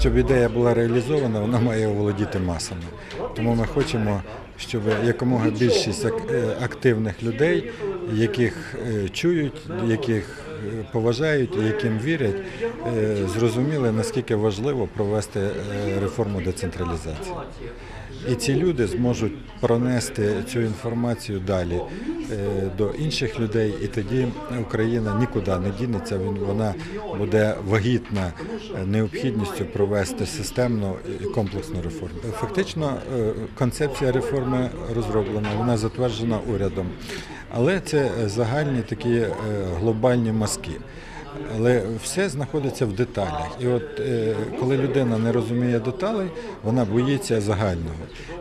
щоб ідея була реалізована, вона має оволодіти масами. Тому ми хочемо, щоб якомога більшість е, активних людей, яких е, чують, яких поважають яким вірять, е, зрозуміли, наскільки важливо провести е, реформу децентралізації. І ці люди зможуть пронести цю інформацію далі е, до інших людей, і тоді Україна нікуди не дінеться. Вона буде вагітна необхідністю провести системну і комплексну реформу. Фактично, концепція реформи розроблена, вона затверджена урядом, але це загальні такі глобальні мазки. Але все знаходиться в деталях. І от е, коли людина не розуміє деталей, вона боїться загального.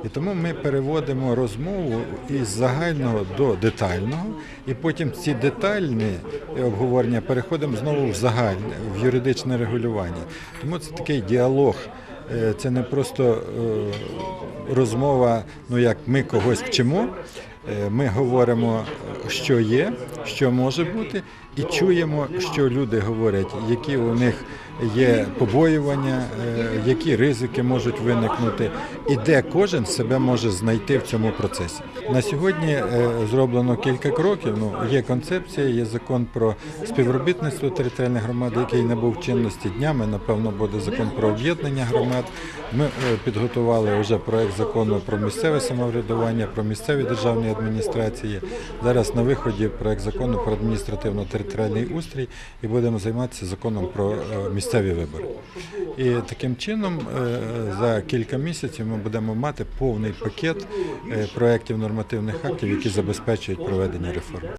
І тому ми переводимо розмову із загального до детального, і потім ці детальні обговорення переходимо знову в загальне, в юридичне регулювання. Тому це такий діалог. Е, Це не просто е, розмова, ну як ми когось вчимо. Ми говоримо, що є, що може бути, і чуємо, що люди говорять, які у них є побоювання, е, які ризики можуть виникнути, і де кожен себе може знайти в цьому процесі. На сьогодні е, зроблено кілька кроків. Ну є концепція, є закон про співробітництво територіальних громад, який не був чинності днями. Напевно, буде закон про об'єднання громад. Ми е, підготували вже проект закону про місцеве самоврядування, про місцеві державні адміністрації. Зараз на виході проект закону про адміністративно-територіальний устрій і будемо займатися законом про е, місцеві вибори. І таким чином е, за кілька місяців ми будемо мати повний пакет е, проєктів нормативних актів, які забезпечують проведення реформ.